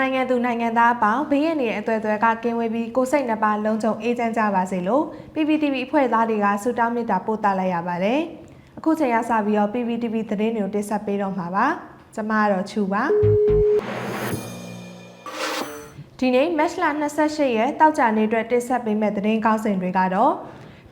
နိုင်ငံသူနိုင်ငံသားအပေါင်းဘေးရန်တွေရဲ့အသွဲသွဲကကင်းဝေးပြီးကိုယ်စိတ်နှပါလုံးချုံအေးချမ်းကြပါစေလို့ PPTV အဖွဲ့သားတွေကဆုတောင်းမေတ္တာပို့သလိုက်ရပါတယ်။အခုချိန်ကစပြီးတော့ PPTV သတင်းတွေကိုတင်ဆက်ပေးတော့မှာပါ။ကျွန်မကတော့ချူပါ။ဒီနေ့မတ်လ28ရက်တောက်ကြနေ့အတွက်တင်ဆက်ပေးမယ့်သတင်းကောင်းစဉ်တွေကတော့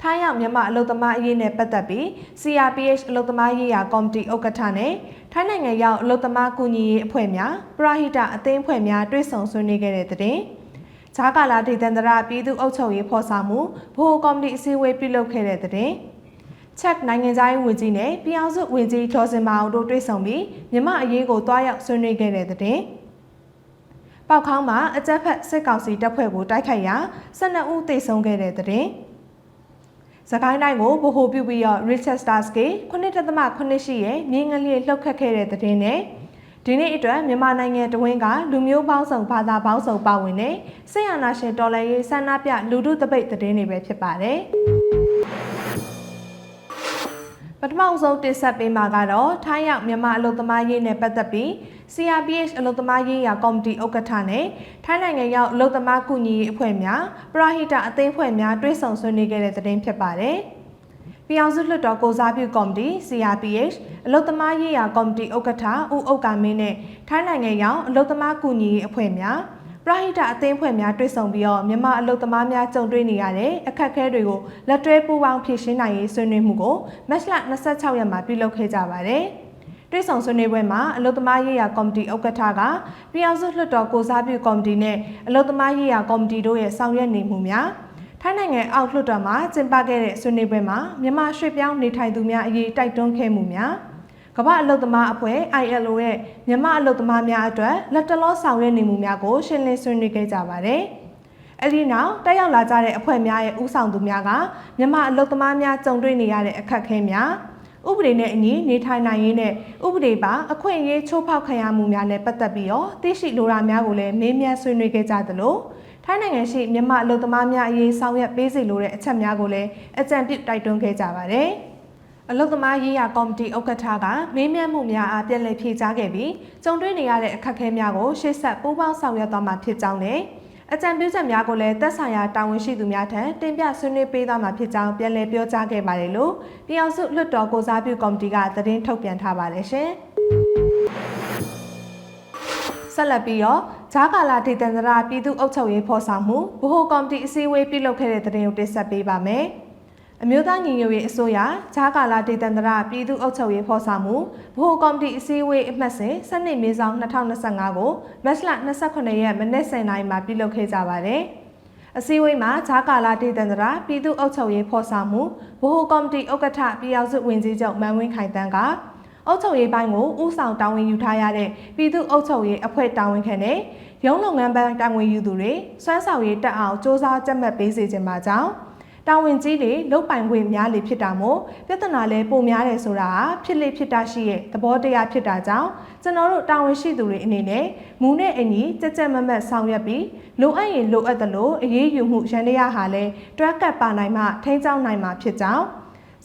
ထိုင်းရောက်မြန်မာအလုသမားအရေးနဲ့ပတ်သက်ပြီး CRPH အလုသမားရေးရာကော်မတီဥက္ကဋ္ဌနဲ့ထိုင်းနိုင်ငံရောက်အလုသမားကူညီရေးအဖွဲ့များပရဟိတအသင်းအဖွဲ့များတွဲဆောင်ဆွေးနွေးခဲ့တဲ့သတင်း။ဂျာကာလာဒေသန္တရပြည်သူ့အုပ်ချုပ်ရေးဖော်ဆောင်မှုဘိုးကော်မတီအစည်းအဝေးပြုလုပ်ခဲ့တဲ့သတင်း။ချက်နိုင်ငံသားရေးဝန်ကြီးနဲ့ပြည်အောင်စုဝန်ကြီးဒေါ်စင်မာအောင်တို့တွေ့ဆုံပြီးမြမအရေးကိုတွားရောက်ဆွေးနွေးခဲ့တဲ့တဲ့။ပောက်ခေါင်းမှာအကြက်ဖက်စစ်ကောင်စီတပ်ဖွဲ့ကိုတိုက်ခိုက်ရာ12ဦးသေဆုံးခဲ့တဲ့တဲ့။ စကိုင်းတိုင်းကိုဗဟိုပြုပြီးတော့ Richard Starsky 9.8ရှိရဲ့မြေငလျက်လှုပ်ခတ်ခဲ့တဲ့တဲ့နဲ့ဒီနေ့အတွက်မြန်မာနိုင်ငံတဝင်းကလူမျိုးပေါင်းစုံဘာသာပေါင်းစုံပါဝင်တဲ့ဆေးရနာရှင်တော်လှန်ရေးဆန္ဒပြလူထုတပိတ်တဲ့တွေပဲဖြစ်ပါတယ်။ ပထမဆုံးတင်ဆက်ပေးမှာကတော့ထိုင်းရောက်မြန်မာအလုပ်သမားရေးနဲ့ပတ်သက်ပြီး CRPH အလုပ်သမားရေးရာကော်မတီဥက္ကဋ္ဌနဲ့ထိုင်းနိုင်ငံရောက်အလုပ်သမားကူညီရေးအဖွဲ့များပရဟိတအသင်းအဖွဲ့များတွဲဆောင်ဆွေးနွေးခဲ့တဲ့သတင်းဖြစ်ပါတယ်။ပြည်အောင်စုလွှတ်တော်ကိုစားပြုကော်မတီ CRPH အလုပ်သမားရေးရာကော်မတီဥက္ကဋ္ဌဦးဥက္ကာမင်းနဲ့ထိုင်းနိုင်ငံရောက်အလုပ်သမားကူညီရေးအဖွဲ့များ ပရဟိတအသင်းဖွဲ့များတွဲဆောင်ပြီးတော့မြန်မာအလုပ်သမားများကြုံတွေ့နေရတဲ့အခက်အခဲတွေကိုလက်တွဲပူးပေါင်းဖြေရှင်းနိုင်ရေးဆွေးနွေးမှုကိုမတ်လ26ရက်မှာပြုလုပ်ခဲ့ကြပါတယ်။တွဲဆောင်ဆွေးနွေးပွဲမှာအလုသမားရေးရာကော်မတီဥက္ကဋ္ဌကပြည်အောင်စုလွှတ်တော်ကိုစားပြုကော်မတီနဲ့အလုသမားရေးရာကော်မတီတို့ရဲ့ဆောင်ရွက်နေမှုများထိုင်းနိုင်ငံအောက်လွှတ်တော်မှာကျင်းပခဲ့တဲ့ဆွေးနွေးပွဲမှာမြန်မာရွှေ့ပြောင်းနေထိုင်သူများအရေးတိုက်တွန်းခဲ့မှုများ ကမ္ဘာအလုသမားအဖွဲ့ ILO ရဲ့မြန်မာအလုသမားများအတွက်လက်တလောဆောင်ရွက်နေမှုများကိုရှင်းလင်းဆွေးနွေးခဲ့ကြပါတယ်။အဲဒီနောက်တက်ရောက်လာကြတဲ့အဖွဲ့များရဲ့ဦးဆောင်သူများကမြန်မာအလုသမားများကြုံတွေ့နေရတဲ့အခက်အခဲများဥပဒေနဲ့အညီနေထိုင်နိုင်ရေးနဲ့ဥပဒေပါအခွင့်အရေးချိုးဖောက်ခံရမှုများနဲ့ပတ်သက်ပြီးတော့သိရှိလိုတာများကိုလည်းမေးမြန်းဆွေးနွေးခဲ့ကြသလိုထိုင်းနိုင်ငံရှိမြန်မာအလုပ်သမားများအရေးဆောင်ရွက်ပေးစီလိုတဲ့အချက်များကိုလည်းအကြံပြုတိုက်တွန်းခဲ့ကြပါတယ်။ အလုသမားရေးရာကော်မတီဥက္ကဋ္ဌကမေးမြန်းမှုများအားပြန်လည်ဖြေကြားခဲ့ပြီးကြုံတွေ့နေရတဲ့အခက်အခဲများကိုရှေ့ဆက်ပူးပေါင်းဆောင်ရွက်သွားမှာဖြစ်ကြောင်းနဲ့အကြံပြုချက်များကိုလည်းသက်ဆိုင်ရာတာဝန်ရှိသူများထံတင်ပြဆွေးနွေးပေးသွားမှာဖြစ်ကြောင်းပြန်လည်ပြောကြားခဲ့ပါတယ်လို့ပြည်အောင်စုလွှတ်တော်ကိုစားပြုကော်မတီကသတင်းထုတ်ပြန်ထားပါတယ်ရှင်။ဆက်လက်ပြီးတော့ဂျာကာလာဒေသန္တရပြည်သူ့အုပ်ချုပ်ရေးဖော်ဆောင်မှုဗဟိုကော်မတီအစည်းအဝေးပြုလုပ်ခဲ့တဲ့သတင်းကိုတင်ဆက်ပေးပါမယ်။ အမျိုးသားညီညွတ်ရေးအစိုးရဂျာကာလာဒေသန္တရပြည်သူ့အုပ်ချုပ်ရေးဖော်ဆောင်မှုဗဟိုကော်မတီအစည်းအဝေးအမှတ်စဉ်စနစ်မေဆောင်2025ကိုမတ်လ29ရက်မနေ့10:00နာရီမှာပြုလုပ်ခဲ့ကြပါတယ်။အစည်းအဝေးမှာဂျာကာလာဒေသန္တရပြည်သူ့အုပ်ချုပ်ရေးဖော်ဆောင်မှုဗဟိုကော်မတီဥက္ကဋ္ဌပြည်အောင်စုဝင်ကြီးချုပ်မန်ဝင်းခိုင်တန်းကအုပ်ချုပ်ရေးပိုင်းကိုဦးဆောင်တာဝန်ယူထားရတဲ့ပြည်သူ့အုပ်ချုပ်ရေးအဖွဲ့တာဝန်ခံနဲ့ရုံးလုပ်ငန်းပန်းတာဝန်ယူသူတွေစွမ်းဆောင်ရည်တက်အောင်စ조사ကြက်မှတ်ပေးစေချင်ပါကြောင်း တာဝန်ကြီးလေလုတ်ပိုင်ခွင့်များလေဖြစ်တာမို့ပြဿနာလဲပိုများတယ်ဆိုတာဟာဖြစ်လေဖြစ်တာရှိရဲ့သဘောတရားဖြစ်တာကြောင့်ကျွန်တော်တို့တာဝန်ရှိသူတွေအနေနဲ့မူနဲ့အညီကြက်ကြက်မမတ်ဆောင်ရွက်ပြီးလိုအပ်ရင်လိုအပ်သလိုအရေးယူမှုရန်တရားဟာလဲတွက်ကပ်ပါနိုင်မှထိန်းကျောင်းနိုင်မှာဖြစ်ကြောင်း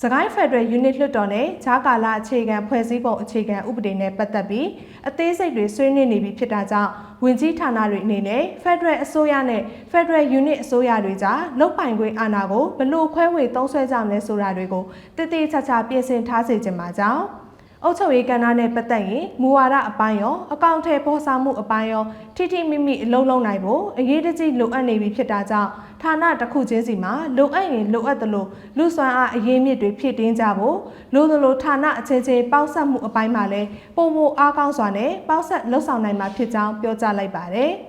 စကိုင်းဖက်ဒရယ်ယူနစ်လွှတ်တော်နဲ့ဂျာကာလာအခြေခံဖွဲ့စည်းပုံအခြေခံဥပဒေနဲ့ပတ်သက်ပြီးအသေးစိတ်တွေဆွေးနွေးနေပြီဖြစ်တာကြောင့်ဝင်ကြီးဌာနတွေအနေနဲ့ဖက်ဒရယ်အစိုးရနဲ့ဖက်ဒရယ်ယူနစ်အစိုးရတွေကြားလုတ်ပိုင်ခွင့်အာဏာကိုဘလို့ခွဲဝေသုံးစွဲကြမလဲဆိုတာတွေကိုတည်တည်ချာချာပြင်ဆင်ထားစေချင်ပါကြောင်း အုပ်ချုပ်ရေးကဏ္ဍနဲ့ပတ်သက်ရင်မူဝါဒအပိုင်းရောအကောင့်ထဲပေါ်ဆောင်မှုအပိုင်းရောထိထိမိမိအလုံးလုံးနိုင်ဖို့အရေးတကြီးလိုအပ်နေပြီဖြစ်တာကြောင့်ဌာနတစ်ခုချင်းစီမှာလိုအပ်ရင်လိုအပ်သလိုလူစွမ်းအားအရေးမြစ်တွေဖြည့်တင်းကြဖို့လိုသလိုဌာနအချင်းချင်းပေါင်းဆက်မှုအပိုင်းမှာလည်းပုံမအားကောင်းစွာနဲ့ပေါင်းဆက်လှုပ်ဆောင်နိုင်မှာဖြစ်ကြောင်းပြောကြားလိုက်ပါတယ်။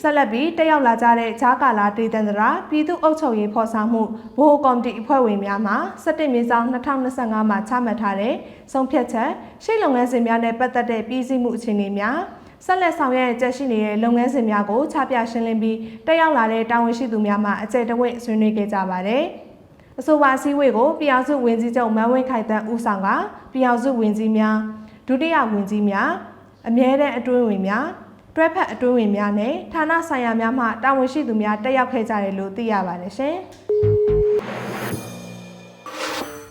ဆက်လက်ပြီးတက်ရောက်လာကြတဲ့ဂျာကာလာဒေသန္တရာပြည်သူ့အုပ်ချုပ်ရေးဖော်ဆောင်မှုဗဟိုကော်မတီအဖွဲ့ဝင်များမှ17မြေဆောင်2025မှာချမှတ်ထားတဲ့ဆုံးဖြတ်ချက်ရှေ့လုပ်ငန်းစဉ်များနဲ့ပတ်သက်တဲ့ပြည်စည်းမှုအခြေအနေများဆက်လက်ဆောင်ရွက်ကြရှိနေတဲ့လုပ်ငန်းစဉ်များကိုချပြရှင်းလင်းပြီးတက်ရောက်လာတဲ့တာဝန်ရှိသူများမှအကြိတ်တဝိတ်ဆွေးနွေးခဲ့ကြပါတယ်။အဆိုပါအစည်းအဝေးကိုပြည်အောင်စုဝင်ကြီးချုပ်မန်းဝင်းခိုင်တန်းဦးဆောင်ကပြည်အောင်စုဝင်ကြီးများဒုတိယဝင်ကြီးများအမြဲတမ်းအတွင်းဝင်များ တွဲဖက်အတွင်းဝင်များနဲ့ဌာနဆိုင်ရာများမှတာဝန်ရှိသူများတက်ရောက်ခဲ့ကြတယ်လို့သိရပါတယ်ရှင်။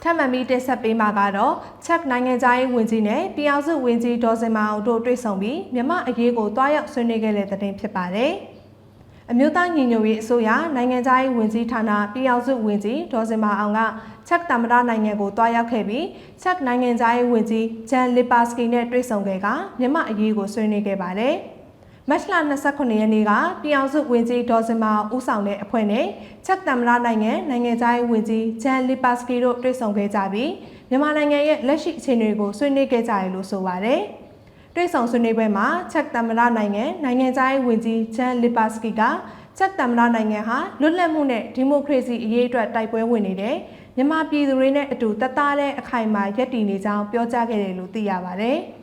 ထထပ်မံပြီးတင်ဆက်ပေးမှာကတော့ချက်နိုင်ငံသားရေးဝန်ကြီးနဲ့ပြည်အောင်စုဝန်ကြီးဒေါ်စင်မာအောင်တို့တွေ့ဆုံပြီးမြန်မာအရေးကိုတွားရောက်ဆွေးနွေးခဲ့တဲ့တဲ့တင်ဖြစ်ပါတယ်။အမျိုးသားညီညွတ်ရေးအစိုးရနိုင်ငံသားရေးဝန်ကြီးဌာနပြည်အောင်စုဝန်ကြီးဒေါ်စင်မာအောင်ကချက်သမ္မတနိုင်ငံကိုတွားရောက်ခဲ့ပြီးချက်နိုင်ငံသားရေးဝန်ကြီးဂျန်လီပါစကီနဲ့တွေ့ဆုံခဲ့ကမြန်မာအရေးကိုဆွေးနွေးခဲ့ပါတယ်။ မတ်လ29ရက်နေ့ကပြည်အောင်စုဝန်ကြီးဒေါ်စင်မာဦးဆောင်တဲ့အဖွဲ့နဲ့ချက်သမ္မတနိုင်ငံနိုင်ငံသားရေးဝန်ကြီးဂျန်လီပါစကီတို့တွေ့ဆုံခဲ့ကြပြီးမြန်မာနိုင်ငံရဲ့လက်ရှိအခြေအနေကိုဆွေးနွေးခဲ့ကြရလို့ဆိုပါတယ်။တွေ့ဆုံဆွေးနွေးပွဲမှာချက်သမ္မတနိုင်ငံနိုင်ငံသားရေးဝန်ကြီးဂျန်လီပါစကီကချက်သမ္မတနိုင်ငံဟာလွတ်လပ်မှုနဲ့ဒီမိုကရေစီအရေးအတွက်တိုက်ပွဲဝင်နေတဲ့မြန်မာပြည်သူတွေနဲ့အတူတသားတဲ့အခိုင်အမာရည်တည်နေကြောင်းပြောကြားခဲ့တယ်လို့သိရပါတယ်။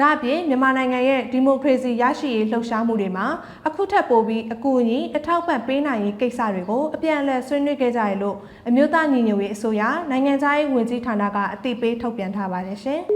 ဒါအပြင်မြန်မာနိုင်ငံရဲ့ဒီမိုကရေစီရရှိရေးလှုပ်ရှားမှုတွေမှာအခုထပ်ပိုပြီးအကူအညီအထောက်ပံ့ပေးနိုင်ရေးကိစ္စတွေကိုအပြန်အလှန်ဆွေးနွေးခဲ့ကြရလို့အမျိုးသားညီညွတ်ရေးအစိုးရနိုင်ငံသားရေးဝန်ကြီးဌာနကအသိပေးထုတ်ပြန်ထားပါတယ်ရှင်။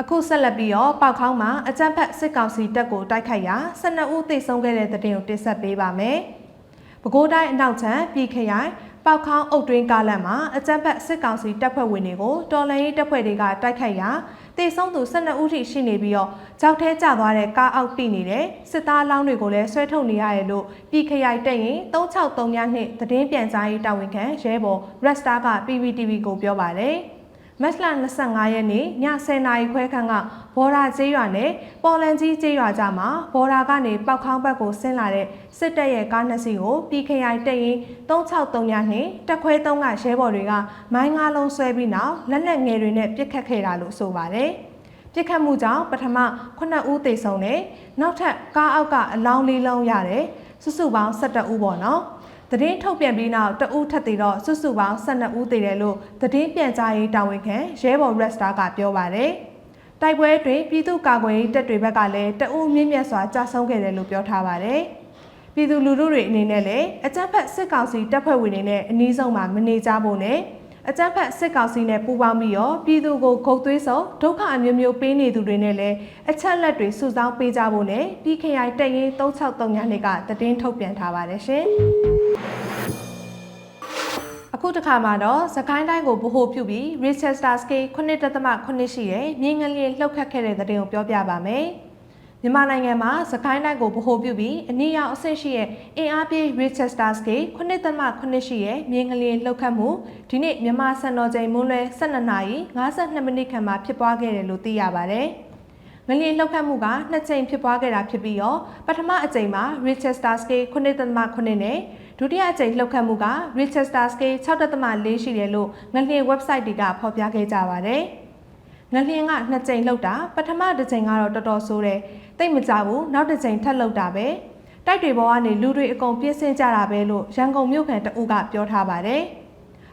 အခုဆက်လက်ပြီးတော့ပောက်ခေါင်းမှာအကြမ်းဖက်စစ်ကောင်စီတပ်ကိုတိုက်ခိုက်ရာ12ဦးသေဆုံးခဲ့တဲ့တဲ့တင်ကိုတင်ဆက်ပေးပါမယ်။ပဲခူးတိုင်းအနောက်ချမ်းပြည်ခရိုင် ပောက်ခေါင်းအုတ်တွင်းကားလမ်းမှာအကြမ်းဖက်စစ်ကောင်စီတပ်ဖွဲ့ဝင်တွေကိုတော်လှန်ရေးတပ်ဖွဲ့တွေကတိုက်ခိုက်ရာတေဆုံးသူ12ဦးထိရှိနေပြီးတော့ကြောက်ထဲကျသွားတဲ့ကားအောက်ပိနေတဲ့စစ်သားလောင်းတွေကိုလည်းဆွဲထုတ်နေရတယ်လို့ပြည်ခရိုင်တပ်ရင်363ညနှစ်သတင်းပြန်ကြားရေးတာဝန်ခံရဲဘော်ရက်စတာက PPTV ကိုပြောပါတယ်။ မတ်လ25ရက်နေ့ည10:00နာရီခွဲခန့်ကဘော်ရာကျေးရွာနဲ့ပေါ်လန်ကြီးကျေးရွာကြားမှာဘော်ရာကနေပောက်ခေါင်းဘက်ကိုဆင်းလာတဲ့စစ်တပ်ရဲ့ကားနှစ်စီးကိုပြည်ခရိုင်တပ်ရင်း363ညနှင့်တက်ခွဲ3ကရဲဘော်တွေကမိုင်းငါးလုံးဆွဲပြီးနောက်လက်နက်ငယ်တွေနဲ့ပစ်ခတ်ခဲ့တာလို့ဆိုပါတယ်။ပြစ်ခတ်မှုကြောင့်ပထမ9ဦးသေဆုံးတယ်နောက်ထပ်ကားအောက်ကအလောင်းလေးလုံးရတယ်စုစုပေါင်း17ဦးပေါ့နော် သတင်းထုတ်ပြန်ပြီးနောက်တဦးထပ်သေးတော့စုစုပေါင်း12ဦးသေတယ်လို့သတင်းပြန်ကြားရေးတာဝန်ခံရဲဘော်ရက်စတာကပြောပါတယ်။တိုက်ပွဲတွင်ပြည်သူ့ကာကွယ်ရေးတပ်တွေဘက်ကလည်းတအုပ်မြင့်မြတ်စွာကြာဆုံးခဲ့တယ်လို့ပြောထားပါတယ်။ပြည်သူလူထုတွေအနေနဲ့လည်းအကြမ်းဖက်စစ်ကောင်စီတပ်ဖွဲ့ဝင်တွေနဲ့အနည်းဆုံးမှမနေကြဖို့နဲ့ အကြမ်းဖက်စစ်ကောင်စီနဲ့ပူးပေါင်းပြီးတော့ပြည်သူကိုဂုတ်သွေးစုံဒုက္ခအမျိုးမျိုးပေးနေသူတွေနဲ့လည်းအချက်လက်တွေစုဆောင်းပေးကြဖို့နဲ့ PKI တပ်ရင်း363ညနေကတည်င်းထုတ်ပြန်ထားပါတယ်ရှင်အခုတစ်ခါမှာတော့သခိုင်းတိုင်းကိုဗဟိုပြုပြီး Register Scale 9.8ရှိတဲ့မြင်းငလျင်လှုပ်ခတ်ခဲ့တဲ့တဲ့တင်ကိုပြောပြပါမယ်။ မြန်မာနိုင်ငံမှာစကိုင်းတိုင်းကိုဗဟိုပြုပြီးအနည်းရောက်အဆင့်ရှိတဲ့အင်အားပြည့် Richester Scale 9.8ရှိတဲ့မြင်းကလေးလှုပ်ခတ်မှုဒီနေ့မြန်မာစံတော်ချိန်မွန်းလွဲ12နာရီ52မိနစ်ခန့်မှာဖြစ်ပွားခဲ့တယ်လို့သိရပါတယ်။ငလျင်လှုပ်ခတ်မှုကနှစ်ကြိမ်ဖြစ်ပွားခဲ့တာဖြစ်ပြီးတော့ပထမအကြိမ်မှာ Richester Scale 9.8နဲ့ဒုတိယအကြိမ်လှုပ်ခတ်မှုက Richester Scale 6.4ရှိတယ်လို့ငလျင် website တွေကဖော်ပြခဲ့ကြပါတယ်။ ငလျင်ကနှစ်ကြိမ်လှုပ်တာပထမတစ်ကြိမ်ကတော့တော်တော်ဆိုးတယ်တိတ်မကြဘူးနောက်တစ်ကြိမ်ထပ်လှုပ်တာပဲတိုက်တွေပေါ်ကနေလူတွေအကုန်ပြည့်စင်ကြတာပဲလို့ရန်ကုန်မြို့ခံတအုပ်ကပြောထားပါတယ်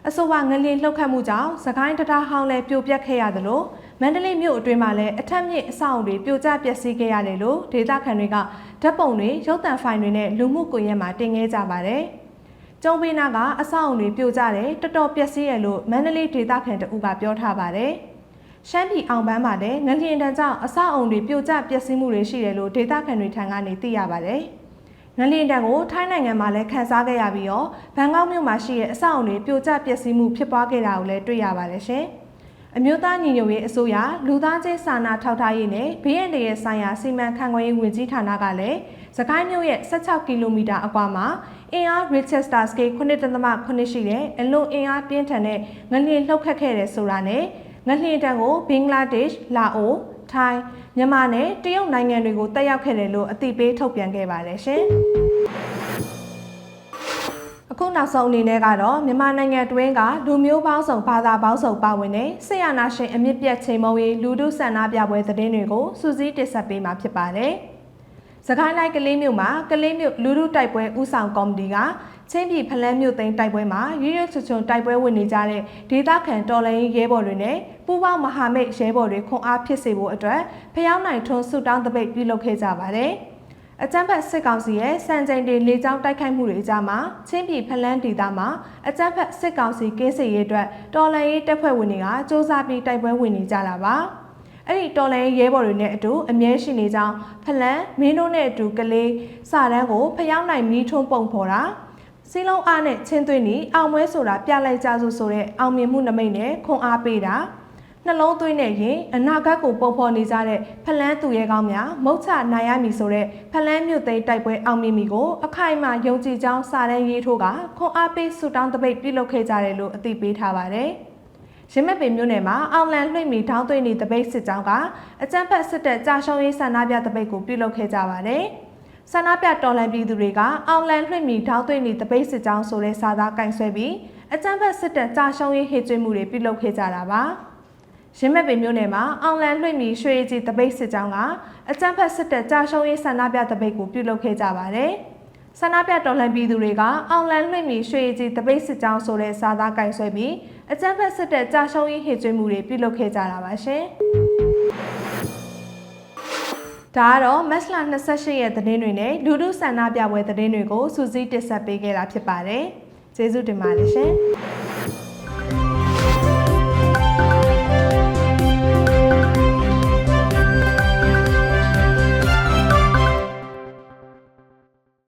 အဆိုပါငလျင်လှုပ်ခတ်မှုကြောင့်စကိုင်းတရားဟောင်းလည်းပြိုပြက်ခဲ့ရသလိုမန္တလေးမြို့အတွင်းမှာလည်းအထက်မြင့်အဆောက်အုံတွေပြိုကျပျက်စီးခဲ့ရတယ်လို့ဒေသခံတွေကဓာတ်ပုံတွေရုပ်သံဖိုင်တွေနဲ့လူမှုကွန်ရက်မှာတင်ခဲ့ကြပါတယ်။ကျုံပေးနာကအဆောက်အုံတွေပြိုကျတယ်တော်တော်ပျက်စီးရလို့မန္တလေးဒေသခံတအုပ်ကပြောထားပါတယ်။ ရှမ်းပြည်အောင်ပန်းမှာလည်းငလျင်တန်းကြောင့်အဆောက်အုံတွေပြိုကျပျက်စီးမှုတွေရှိတယ်လို့ဒေသခံတွေထံကနေသိရပါတယ်။ငလျင်တန်းကိုထိုင်းနိုင်ငံမှာလည်းခန်းစားခဲ့ရပြီးတော့ဘန်ကောက်မြို့မှာရှိတဲ့အဆောက်အုံတွေပြိုကျပျက်စီးမှုဖြစ်ပွားခဲ့တာကိုလည်းတွေ့ရပါတယ်ရှင်။အမျိုးသားညီညွတ်ရေးအစိုးရလူသားချင်းစာနာထောက်ထားရေးနဲ့ဘေးရန်တွေရဲ့ဆိုင်ရာစီမံခန့်ခွဲရေးဝန်ကြီးဌာနကလည်းစကိုင်းမြို့ရဲ့16ကီလိုမီတာအကွာမှာအင်အား Richester Scale 9.8ရှိတဲ့အလွန်အင်အားပြင်းထန်တဲ့ငလျင်လှုပ်ခတ်ခဲ့တဲ့ဆိုတာနဲ့ ငလျင်တံကိုဘင်္ဂလားဒေ့ရှ်လာအိုထိုင်းမြန်မာနဲ့တရုတ်နိုင်ငံတွေကိုတက်ရောက်ခဲ့တယ်လို့အသိပေးထုတ်ပြန်ခဲ့ပါတယ်ရှင်အခုနောက်ဆုံးအနေနဲ့ကတော့မြန်မာနိုင်ငံတွင်းကလူမျိုးပေါင်းစုံဘာသာပေါင်းစုံပါဝင်တဲ့ဆေးရနာရှင်အမြင့်ပြတ်ချိန်မုံရေးလူထုဆန္ဒပြပွဲသတင်းတွေကိုစူးစီးတင်ဆက်ပေးမှာဖြစ်ပါတယ်။ စကိုင်းတိုင်းကလေးမြို့မှာကလေးမြို့လူထုတိုက်ပွဲဥဆောင်ကော်မတီကချင်းပြည်ဖလန်းမြို့သိမ်းတိုက်ပွဲမှာရွရွချွချွန်တိုက်ပွဲဝင်နေကြတဲ့ဒေသခံတော်လှန်ရေးရဲဘော်တွေနဲ့ပူးပေါင်းမဟာမိတ်ရဲဘော်တွေခွန်အားဖြစ်စေဖို့အတွက်ဖျောင်းနိုင်ထွန်းဆုတောင်းတပိတ်ပြုလုပ်ခဲ့ကြပါတယ်။အကြမ်းဖက်စစ်ကောင်စီရဲ့စံချိန်တွေလေကြောင်းတိုက်ခိုက်မှုတွေအကြမှာချင်းပြည်ဖလန်းဒေသမှာအကြမ်းဖက်စစ်ကောင်စီကင်းစစ်ရေးအတွက်တော်လှန်ရေးတပ်ဖွဲ့ဝင်တွေကစ조사ပြီးတိုက်ပွဲဝင်နေကြတာပါ။ အဲ့ဒီတော်လိုင်းရဲဘော်တွေနဲ့အတူအမြဲရှိနေကြောင်းဖလန်မင်းတို့နဲ့အတူကလေးစာတန်းကိုဖျောင်းနိုင်မီးထွန်းပုံဖော်တာပစီလုံးအားနဲ့ချင်းသွင်းပြီးအောင်ပွဲဆိုတာပြလိုက်ကြစို့ဆိုတဲ့အောင်မြင်မှုနမိတ်နဲ့ခွန်အားပေးတာနှလုံးသွင်းနဲ့ရင်အနာဂတ်ကိုပုံဖော်နေကြတဲ့ဖလန်းသူရဲကောင်းများမုတ်ချနိုင်ရမည်ဆိုတဲ့ဖလန်းမြို့သိမ်းတိုက်ပွဲအောင်မြင်မီကိုအခိုင်အမာယုံကြည်ကြောင်းစာတမ်းရေးထိုးကခွန်အားပေးဆူတောင်းတပိတ်ပြုလုပ်ခဲ့ကြတယ်လို့အသိပေးထားပါတယ်။ ရမက်ပင်မြို့နယ်မှာအောင်လန်လွှင့်မီထောင်းသွင်းနေတပိတ်စစ်ကြောင်းကအကြမ်းဖက်စစ်တပ်ကြာရှုံးရေးဆန္ဒပြတပိတ်ကိုပြုလုပ်ခဲ့ကြပါတယ်။ဆန္ဒပြတော်လှန်ပြည်သူတွေကအောင်လန်လွှင့်မီထောင်းသွင်းနေတပိတ်စစ်ကြောင်းဆိုတဲ့စာသားကင်ဆွဲပြီးအကြမ်းဖက်စစ်တပ်ကြာရှုံးရေးဟစ်ကြွေးမှုတွေပြုလုပ်ခဲ့ကြတာပါ။ရင်းမဲ့ပင်မြို့နယ်မှာအောင်လန်လွှင့်မီရွှေရည်ကြီးတပိတ်စစ်ကြောင်းကအကြမ်းဖက်စစ်တပ်ကြာရှုံးရေးဆန္ဒပြတပိတ်ကိုပြုလုပ်ခဲ့ကြပါတယ်။ ဆန္ဒပြတော်လှန်ပြည်သူတွေကအောင်လန်လွှင့်မီရွှေရည်ကြီးတပိတ်စစ်ကြောင်းဆိုတဲ့စာသားကင်ဆွဲပြီးအကြမ်းဖက်စစ်တပ်ကြာရှုံးရေးဟစ်ကြွေးမှုတွေပြုလုပ်ခဲ့ကြတာပါရှင်။ဒါကတော့မက်စလာ28ရဲ့သတင်းတွေနဲ့လူထုဆန္ဒပြပွဲသတင်းတွေကိုစူးစီးတင်ဆက်ပေးခဲ့တာဖြစ်ပါတယ်။ကျေးဇူးတင်ပါတယ်ရှင်။